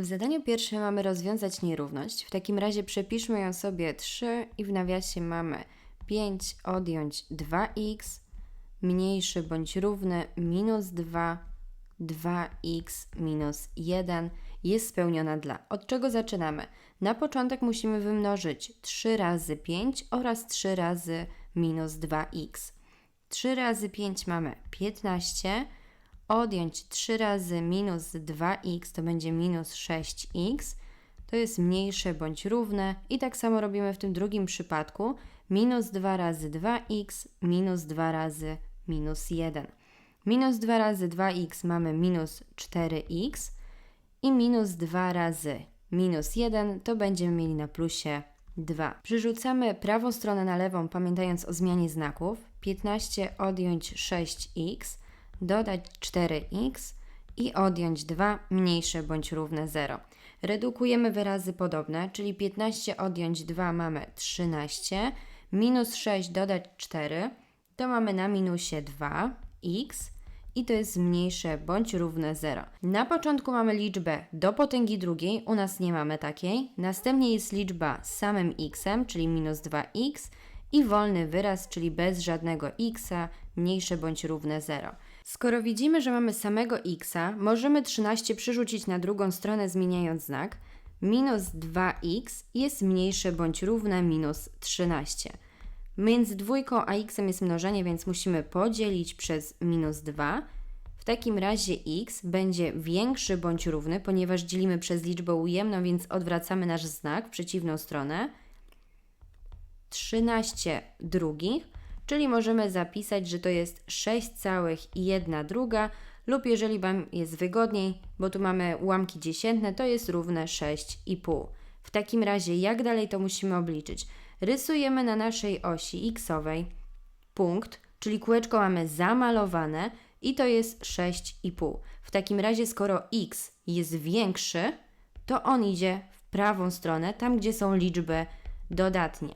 W zadaniu pierwszym mamy rozwiązać nierówność. W takim razie przepiszmy ją sobie 3 i w nawiasie mamy 5 odjąć 2x mniejszy bądź równy minus 2 2x minus 1 jest spełniona dla. Od czego zaczynamy? Na początek musimy wymnożyć 3 razy 5 oraz 3 razy minus 2x. 3 razy 5 mamy 15, odjąć 3 razy minus 2x to będzie minus 6x, to jest mniejsze bądź równe i tak samo robimy w tym drugim przypadku, minus 2 razy 2x minus 2 razy minus 1. Minus 2 razy 2x mamy minus 4x i minus 2 razy minus 1 to będziemy mieli na plusie 2. Przerzucamy prawą stronę na lewą, pamiętając o zmianie znaków. 15 odjąć 6x, dodać 4x i odjąć 2 mniejsze bądź równe 0. Redukujemy wyrazy podobne, czyli 15 odjąć 2 mamy 13, minus 6 dodać 4 to mamy na minusie 2x i to jest mniejsze bądź równe 0. Na początku mamy liczbę do potęgi drugiej, u nas nie mamy takiej. Następnie jest liczba z samym x, czyli minus 2x i wolny wyraz, czyli bez żadnego x, mniejsze bądź równe 0. Skoro widzimy, że mamy samego x, możemy 13 przerzucić na drugą stronę zmieniając znak. Minus 2x jest mniejsze bądź równe minus 13. Między dwójką a x jest mnożenie, więc musimy podzielić przez minus 2. W takim razie x będzie większy bądź równy, ponieważ dzielimy przez liczbę ujemną, więc odwracamy nasz znak w przeciwną stronę. 13 drugich, czyli możemy zapisać, że to jest 6,1 druga lub jeżeli Wam jest wygodniej, bo tu mamy ułamki dziesiętne, to jest równe 6,5. W takim razie jak dalej to musimy obliczyć? rysujemy na naszej osi xowej punkt, czyli kółeczko mamy zamalowane i to jest 6,5. W takim razie, skoro x jest większy, to on idzie w prawą stronę, tam gdzie są liczby dodatnie.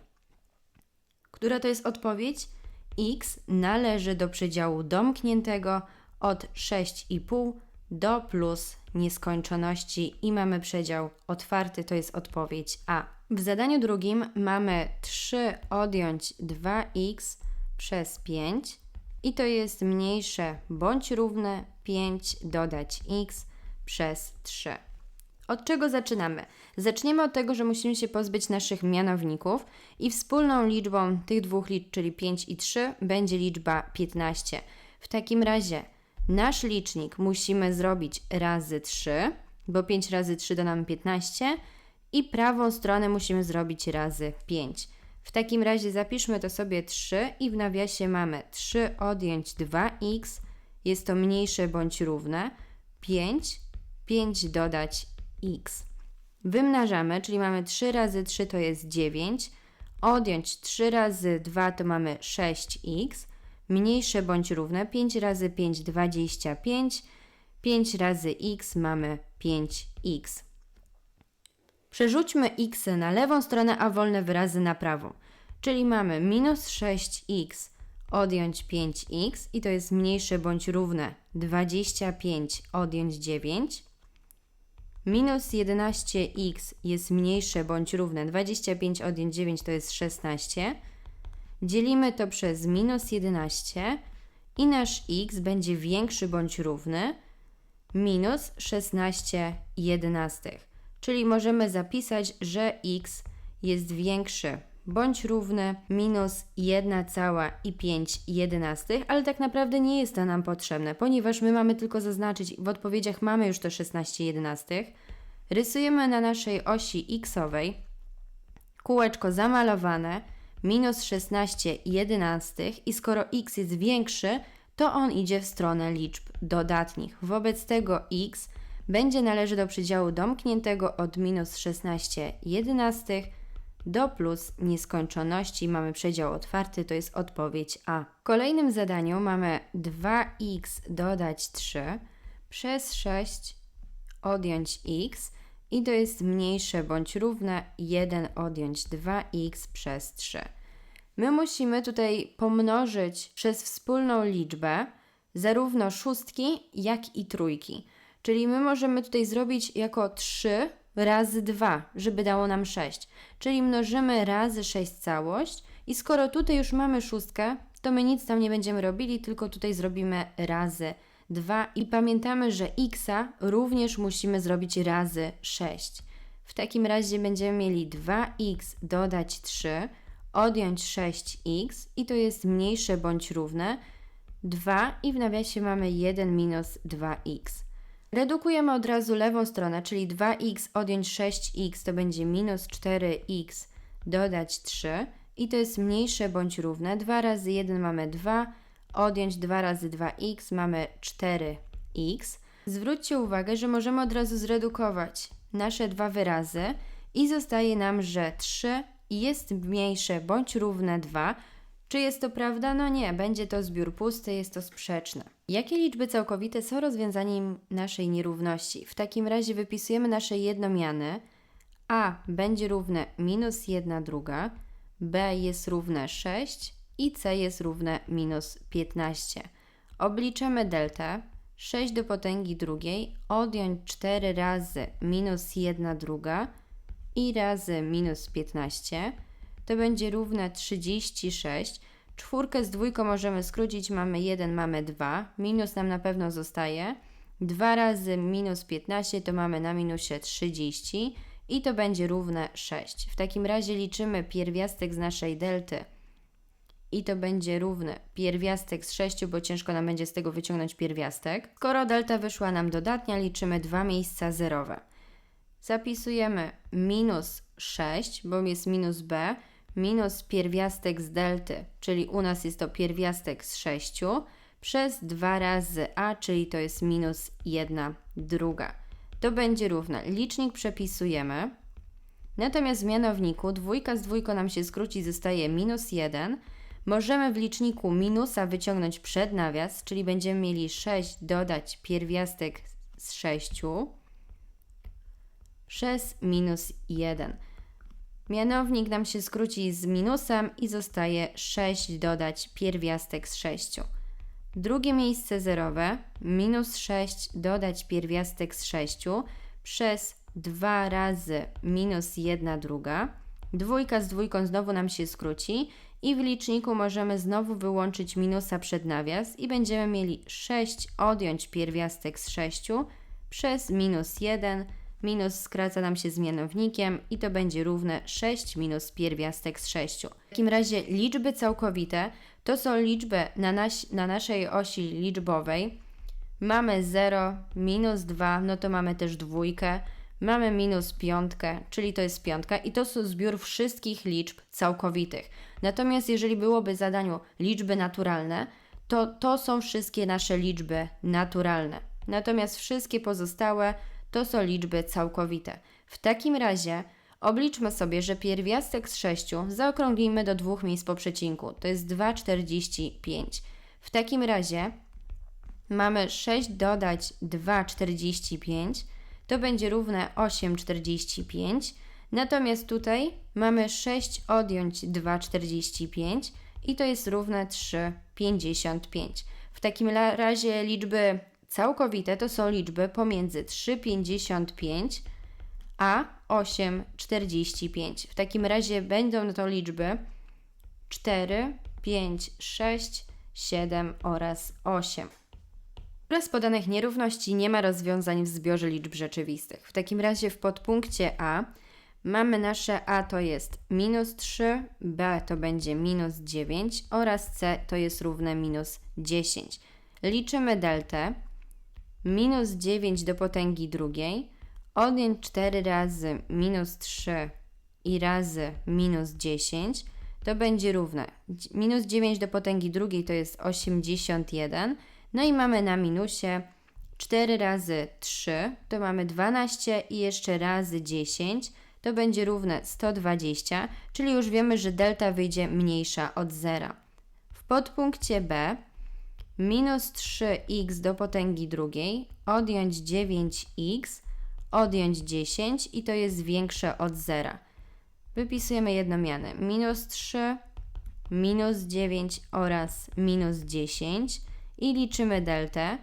Która to jest odpowiedź? X należy do przedziału domkniętego od 6,5 do plus nieskończoności i mamy przedział otwarty, to jest odpowiedź A. W zadaniu drugim mamy 3 odjąć 2x przez 5 i to jest mniejsze bądź równe 5 dodać x przez 3. Od czego zaczynamy? Zaczniemy od tego, że musimy się pozbyć naszych mianowników i wspólną liczbą tych dwóch liczb, czyli 5 i 3, będzie liczba 15. W takim razie nasz licznik musimy zrobić razy 3, bo 5 razy 3 da nam 15 i prawą stronę musimy zrobić razy 5. W takim razie zapiszmy to sobie 3 i w nawiasie mamy 3 odjąć 2x, jest to mniejsze bądź równe, 5, 5 dodać x. Wymnażamy, czyli mamy 3 razy 3 to jest 9, odjąć 3 razy 2 to mamy 6x, mniejsze bądź równe, 5 razy 5 25, 5 razy x mamy 5x. Przerzućmy x na lewą stronę, a wolne wyrazy na prawą. Czyli mamy minus 6x odjąć 5x i to jest mniejsze bądź równe 25 odjąć 9. Minus 11x jest mniejsze bądź równe 25 odjąć 9 to jest 16. Dzielimy to przez minus 11 i nasz x będzie większy bądź równy minus 16 jedenastych czyli możemy zapisać, że x jest większy bądź równy minus 1,5 ale tak naprawdę nie jest to nam potrzebne, ponieważ my mamy tylko zaznaczyć, w odpowiedziach mamy już to 16 jedenastych. Rysujemy na naszej osi xowej kółeczko zamalowane, minus 16 jedenastych i skoro x jest większy, to on idzie w stronę liczb dodatnich. Wobec tego x będzie należy do przedziału domkniętego od minus 16 jedenastych do plus nieskończoności. Mamy przedział otwarty, to jest odpowiedź A. W kolejnym zadaniu mamy 2x dodać 3 przez 6 odjąć x i to jest mniejsze bądź równe 1 odjąć 2x przez 3. My musimy tutaj pomnożyć przez wspólną liczbę zarówno szóstki, jak i trójki. Czyli my możemy tutaj zrobić jako 3 razy 2, żeby dało nam 6. Czyli mnożymy razy 6 całość i skoro tutaj już mamy szóstkę, to my nic tam nie będziemy robili, tylko tutaj zrobimy razy 2 i pamiętamy, że x również musimy zrobić razy 6. W takim razie będziemy mieli 2x dodać 3, odjąć 6x i to jest mniejsze bądź równe 2 i w nawiasie mamy 1 minus 2x. Redukujemy od razu lewą stronę, czyli 2x odjąć 6x to będzie minus 4x dodać 3 i to jest mniejsze bądź równe. 2 razy 1 mamy 2, odjąć 2 razy 2x mamy 4x. Zwróćcie uwagę, że możemy od razu zredukować nasze dwa wyrazy i zostaje nam, że 3 jest mniejsze bądź równe 2. Czy jest to prawda? No nie, będzie to zbiór pusty, jest to sprzeczne. Jakie liczby całkowite są rozwiązaniem naszej nierówności? W takim razie wypisujemy nasze jednomiany. a będzie równe minus 1 druga, b jest równe 6 i c jest równe minus 15. Obliczamy deltę. 6 do potęgi drugiej, odjąć 4 razy minus 1 druga i razy minus 15, to będzie równe 36. Czwórkę z dwójką możemy skrócić, mamy 1, mamy 2, minus nam na pewno zostaje. 2 razy minus 15 to mamy na minusie 30 i to będzie równe 6. W takim razie liczymy pierwiastek z naszej delty i to będzie równe pierwiastek z 6, bo ciężko nam będzie z tego wyciągnąć pierwiastek. Skoro delta wyszła nam dodatnia, liczymy dwa miejsca zerowe. Zapisujemy minus 6, bo jest minus b, minus pierwiastek z delty, czyli u nas jest to pierwiastek z 6, przez 2 razy a, czyli to jest minus 1 druga. To będzie równe. Licznik przepisujemy. Natomiast w mianowniku dwójka z dwójką nam się skróci, zostaje minus 1, Możemy w liczniku minusa wyciągnąć przed nawias, czyli będziemy mieli 6 dodać pierwiastek z 6 przez minus 1. Mianownik nam się skróci z minusem i zostaje 6 dodać pierwiastek z 6. Drugie miejsce zerowe, minus 6 dodać pierwiastek z 6 przez 2 razy minus 1 druga. Dwójka z dwójką znowu nam się skróci i w liczniku możemy znowu wyłączyć minusa przed nawias i będziemy mieli 6 odjąć pierwiastek z 6 przez minus 1. Minus skraca nam się z mianownikiem i to będzie równe 6 minus pierwiastek z 6. W takim razie liczby całkowite to są liczby na, nas na naszej osi liczbowej. Mamy 0, minus 2, no to mamy też dwójkę. Mamy minus piątkę, czyli to jest piątka i to jest zbiór wszystkich liczb całkowitych. Natomiast jeżeli byłoby zadaniu liczby naturalne, to to są wszystkie nasze liczby naturalne. Natomiast wszystkie pozostałe to są liczby całkowite. W takim razie obliczmy sobie, że pierwiastek z 6 zaokrąglimy do dwóch miejsc po przecinku. To jest 2,45. W takim razie mamy 6 dodać 2,45 to będzie równe 8,45. Natomiast tutaj mamy 6 odjąć 2,45 i to jest równe 3,55. W takim razie liczby całkowite to są liczby pomiędzy 3,55 a 8,45. W takim razie będą to liczby 4, 5, 6, 7 oraz 8. Bez podanych nierówności nie ma rozwiązań w zbiorze liczb rzeczywistych. W takim razie w podpunkcie A mamy nasze A to jest minus 3, B to będzie minus 9 oraz C to jest równe minus 10. Liczymy deltę. Minus 9 do potęgi drugiej, odjąć 4 razy minus 3 i razy minus 10 to będzie równe. Minus 9 do potęgi drugiej to jest 81 no i mamy na minusie 4 razy 3 to mamy 12 i jeszcze razy 10 to będzie równe 120, czyli już wiemy, że delta wyjdzie mniejsza od 0. W podpunkcie B minus 3x do potęgi drugiej, odjąć 9x, odjąć 10 i to jest większe od 0. Wypisujemy jednomiany minus 3, minus 9 oraz minus 10 i liczymy deltę.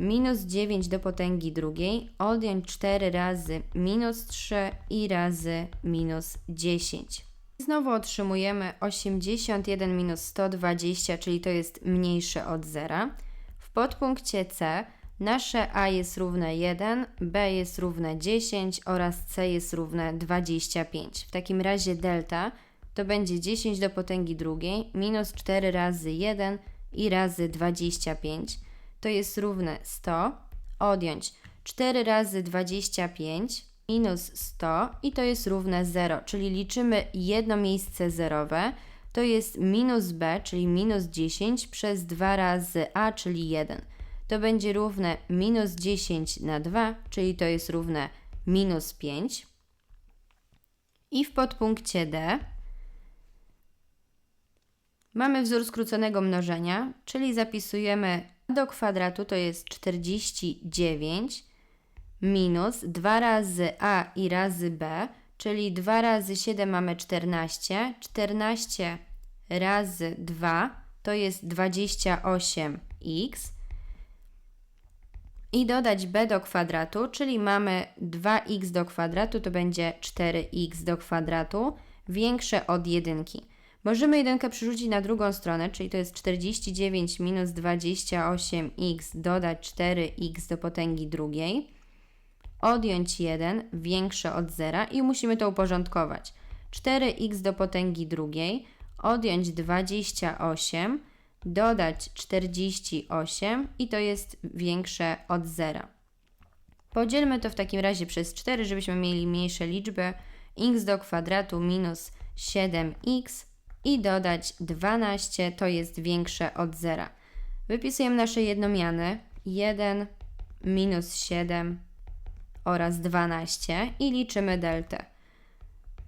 minus 9 do potęgi drugiej, odjąć 4 razy minus 3 i razy minus 10. Znowu otrzymujemy 81 minus 120, czyli to jest mniejsze od zera. W podpunkcie C nasze a jest równe 1, b jest równe 10 oraz c jest równe 25. W takim razie delta to będzie 10 do potęgi drugiej minus 4 razy 1 i razy 25. To jest równe 100. Odjąć 4 razy 25 minus 100 i to jest równe 0, czyli liczymy jedno miejsce zerowe. To jest minus b, czyli minus 10 przez 2 razy a, czyli 1. To będzie równe minus 10 na 2, czyli to jest równe minus 5. I w podpunkcie D mamy wzór skróconego mnożenia, czyli zapisujemy do kwadratu to jest 49 minus 2 razy a i razy b, czyli 2 razy 7 mamy 14, 14 razy 2 to jest 28x i dodać b do kwadratu, czyli mamy 2x do kwadratu, to będzie 4x do kwadratu, większe od jedynki. Możemy jedynkę przerzucić na drugą stronę, czyli to jest 49 minus 28x dodać 4x do potęgi drugiej, odjąć 1 większe od zera i musimy to uporządkować. 4x do potęgi drugiej, odjąć 28, dodać 48 i to jest większe od zera. Podzielmy to w takim razie przez 4, żebyśmy mieli mniejsze liczby. x do kwadratu minus 7x i dodać 12 to jest większe od zera. Wypisujemy nasze jednomiany 1 minus 7 oraz 12 i liczymy deltę.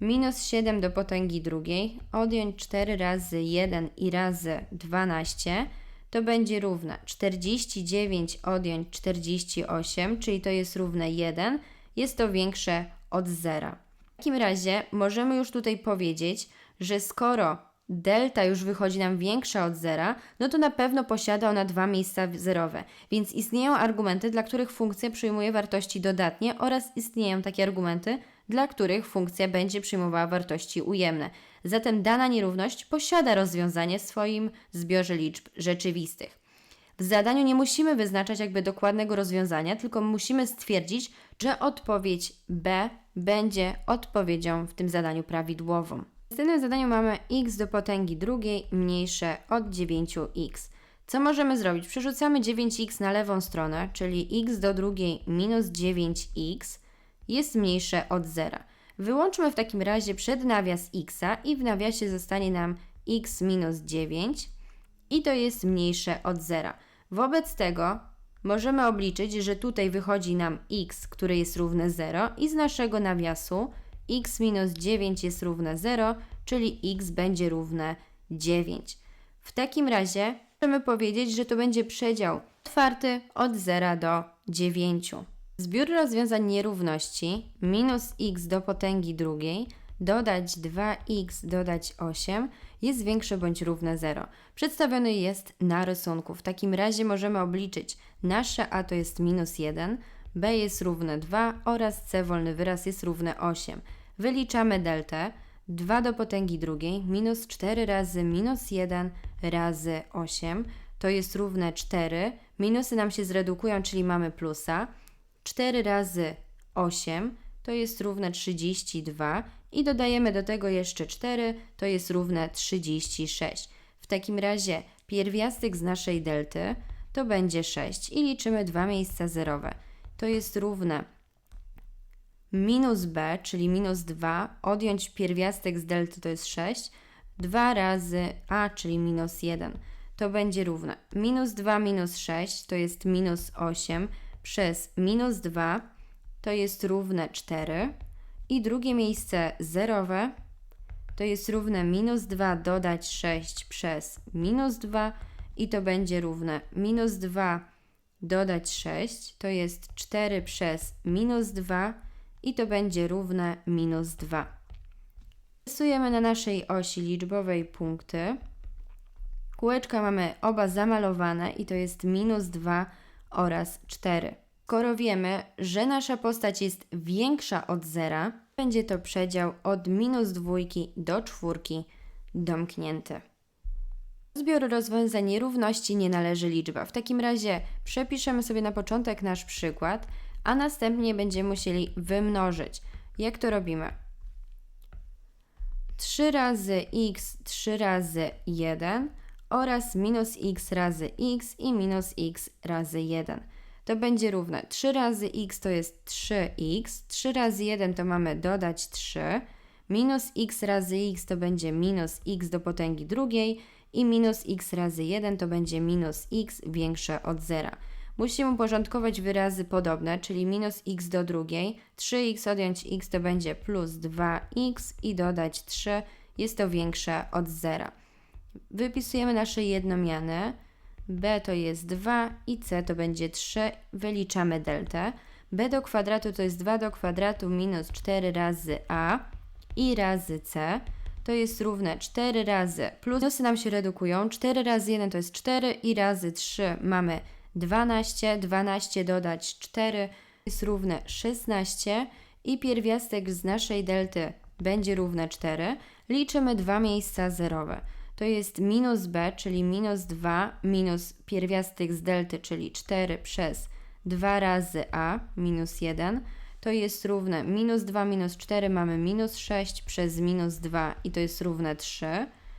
Minus 7 do potęgi drugiej, odjąć 4 razy 1 i razy 12, to będzie równe 49 odjąć 48, czyli to jest równe 1, jest to większe od zera. W takim razie możemy już tutaj powiedzieć, że skoro delta już wychodzi nam większa od zera, no to na pewno posiada ona dwa miejsca zerowe, więc istnieją argumenty, dla których funkcja przyjmuje wartości dodatnie oraz istnieją takie argumenty, dla których funkcja będzie przyjmowała wartości ujemne. Zatem dana nierówność posiada rozwiązanie w swoim zbiorze liczb rzeczywistych. W zadaniu nie musimy wyznaczać jakby dokładnego rozwiązania, tylko musimy stwierdzić, że odpowiedź B będzie odpowiedzią w tym zadaniu prawidłową. W następnym zadaniu mamy x do potęgi drugiej mniejsze od 9x. Co możemy zrobić? Przerzucamy 9x na lewą stronę, czyli x do drugiej minus 9x jest mniejsze od zera. Wyłączmy w takim razie przed nawias x i w nawiasie zostanie nam x minus 9 i to jest mniejsze od zera. Wobec tego możemy obliczyć, że tutaj wychodzi nam x, który jest równe 0 i z naszego nawiasu x minus 9 jest równe 0, czyli x będzie równe 9. W takim razie możemy powiedzieć, że to będzie przedział otwarty od 0 do 9. Zbiór rozwiązań nierówności minus x do potęgi drugiej dodać 2x dodać 8 jest większe bądź równe 0. Przedstawiony jest na rysunku. W takim razie możemy obliczyć nasze a to jest minus 1, b jest równe 2 oraz c wolny wyraz jest równe 8. Wyliczamy deltę 2 do potęgi drugiej minus 4 razy minus 1 razy 8 to jest równe 4. Minusy nam się zredukują, czyli mamy plusa. 4 razy 8 to jest równe 32 i dodajemy do tego jeszcze 4, to jest równe 36. W takim razie pierwiastek z naszej delty to będzie 6 i liczymy dwa miejsca zerowe. To jest równe minus b, czyli minus 2, odjąć pierwiastek z delty to jest 6, 2 razy a, czyli minus 1. To będzie równe. Minus 2 minus 6 to jest minus 8 przez minus 2 to jest równe 4 i drugie miejsce zerowe to jest równe minus 2 dodać 6 przez minus 2 i to będzie równe minus 2 dodać 6 to jest 4 przez minus 2 i to będzie równe minus 2. Rysujemy na naszej osi liczbowej punkty. Kółeczka mamy oba zamalowane i to jest minus 2 oraz 4. Skoro wiemy, że nasza postać jest większa od zera, będzie to przedział od minus dwójki do czwórki domknięty. Do zbioru rozwiązań nierówności nie należy liczba. W takim razie przepiszemy sobie na początek nasz przykład, a następnie będziemy musieli wymnożyć. Jak to robimy? 3 razy x 3 razy 1 oraz minus x razy x i minus x razy 1. To będzie równe 3 razy x to jest 3x, 3 razy 1 to mamy dodać 3, minus x razy x to będzie minus x do potęgi drugiej i minus x razy 1 to będzie minus x większe od zera. Musimy uporządkować wyrazy podobne, czyli minus x do drugiej, 3x odjąć x to będzie plus 2x i dodać 3 jest to większe od zera. Wypisujemy nasze jednomiany, b to jest 2 i c to będzie 3, wyliczamy deltę. b do kwadratu to jest 2 do kwadratu minus 4 razy a i razy c to jest równe 4 razy, plusy nam się redukują, 4 razy 1 to jest 4 i razy 3 mamy 12, 12 dodać 4 jest równe 16 i pierwiastek z naszej delty będzie równe 4. Liczymy dwa miejsca zerowe. To jest minus b, czyli minus 2 minus pierwiastek z delty, czyli 4 przez 2 razy a minus 1 to jest równe minus 2 minus 4 mamy minus 6 przez minus 2 i to jest równe 3.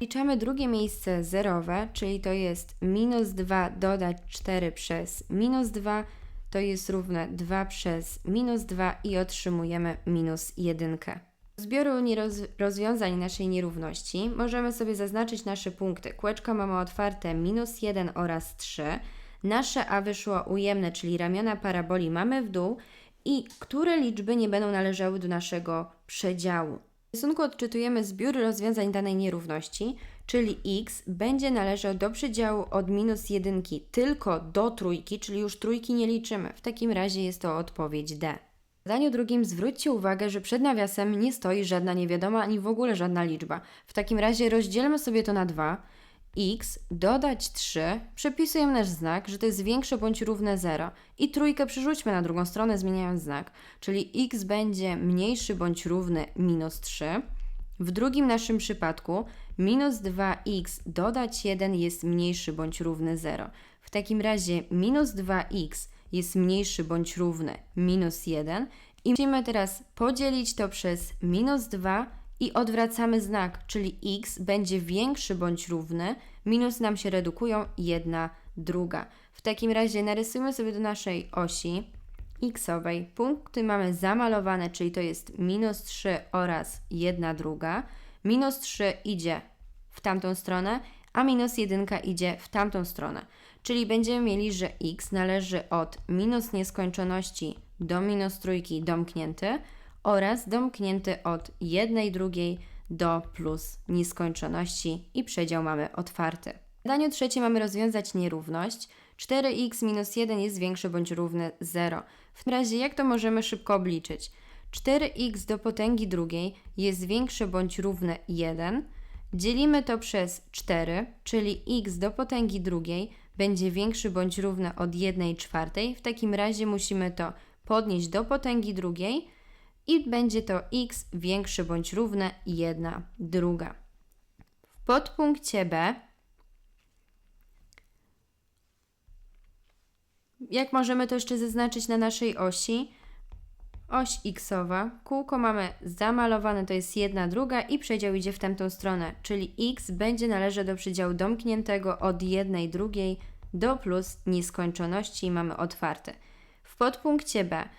Liczamy drugie miejsce zerowe, czyli to jest minus 2 dodać 4 przez minus 2, to jest równe 2 przez minus 2 i otrzymujemy minus 1. Z zbioru rozwiązań naszej nierówności możemy sobie zaznaczyć nasze punkty. Kółeczko mamy otwarte minus 1 oraz 3. Nasze a wyszło ujemne, czyli ramiona paraboli mamy w dół i które liczby nie będą należały do naszego przedziału. W rysunku odczytujemy zbiór rozwiązań danej nierówności, czyli x będzie należał do przedziału od minus 1 tylko do trójki, czyli już trójki nie liczymy. W takim razie jest to odpowiedź D. W zadaniu drugim zwróćcie uwagę, że przed nawiasem nie stoi żadna niewiadoma ani w ogóle żadna liczba. W takim razie rozdzielmy sobie to na 2 x dodać 3, przepisujemy nasz znak, że to jest większe bądź równe 0 i trójkę przerzućmy na drugą stronę zmieniając znak, czyli x będzie mniejszy bądź równy minus 3. W drugim naszym przypadku minus 2x dodać 1 jest mniejszy bądź równy 0. W takim razie minus 2x jest mniejszy bądź równy minus 1 i musimy teraz podzielić to przez minus 2 i odwracamy znak, czyli x będzie większy bądź równy, minus nam się redukują, jedna, druga. W takim razie narysujmy sobie do naszej osi xowej punkty mamy zamalowane, czyli to jest minus 3 oraz jedna druga. Minus 3 idzie w tamtą stronę, a minus 1 idzie w tamtą stronę. Czyli będziemy mieli, że x należy od minus nieskończoności do minus trójki domknięty, oraz domknięty od jednej drugiej do plus nieskończoności i przedział mamy otwarty. W zadaniu trzecim mamy rozwiązać nierówność. 4x minus 1 jest większe bądź równe 0. W tym razie jak to możemy szybko obliczyć? 4x do potęgi drugiej jest większe bądź równe 1. Dzielimy to przez 4, czyli x do potęgi drugiej będzie większy bądź równe od 1 czwartej. W takim razie musimy to podnieść do potęgi drugiej, i będzie to x większe bądź równe 1 druga. W podpunkcie B jak możemy to jeszcze zaznaczyć na naszej osi? Oś xowa, kółko mamy zamalowane, to jest jedna druga i przedział idzie w tamtą stronę, czyli x będzie należeć do przedziału domkniętego od jednej drugiej do plus nieskończoności i mamy otwarte. W podpunkcie B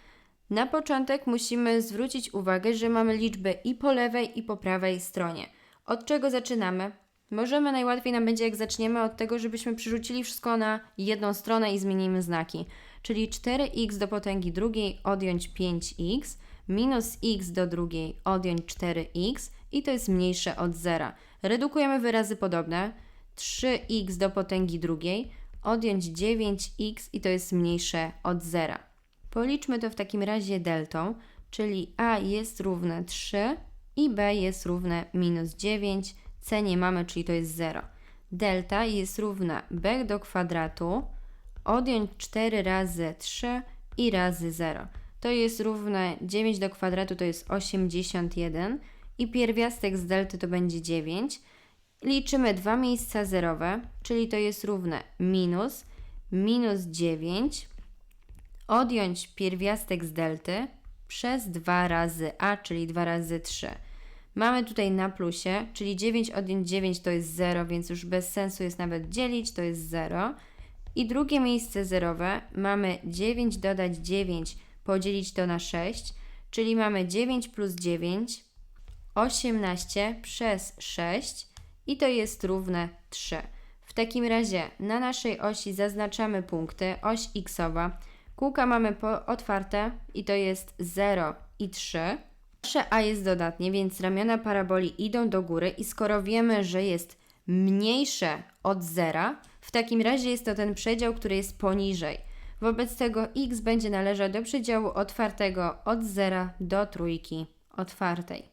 na początek musimy zwrócić uwagę, że mamy liczby i po lewej, i po prawej stronie. Od czego zaczynamy? Możemy najłatwiej nam będzie, jak zaczniemy od tego, żebyśmy przerzucili wszystko na jedną stronę i zmienimy znaki. Czyli 4x do potęgi drugiej odjąć 5x, minus x do drugiej odjąć 4x i to jest mniejsze od zera. Redukujemy wyrazy podobne. 3x do potęgi drugiej odjąć 9x i to jest mniejsze od zera. Policzmy to w takim razie deltą, czyli a jest równe 3 i b jest równe minus 9, c nie mamy, czyli to jest 0. Delta jest równa b do kwadratu odjąć 4 razy 3 i razy 0. To jest równe 9 do kwadratu to jest 81 i pierwiastek z delty to będzie 9. Liczymy dwa miejsca zerowe, czyli to jest równe minus minus 9 odjąć pierwiastek z delty przez 2 razy a, czyli 2 razy 3. Mamy tutaj na plusie, czyli 9 odjąć 9 to jest 0, więc już bez sensu jest nawet dzielić, to jest 0. I drugie miejsce zerowe mamy 9 dodać 9, podzielić to na 6, czyli mamy 9 plus 9, 18 przez 6 i to jest równe 3. W takim razie na naszej osi zaznaczamy punkty, oś xowa, kółka mamy otwarte i to jest 0 i 3. Nasze a jest dodatnie, więc ramiona paraboli idą do góry i skoro wiemy, że jest mniejsze od zera, w takim razie jest to ten przedział, który jest poniżej. Wobec tego x będzie należał do przedziału otwartego od zera do trójki otwartej.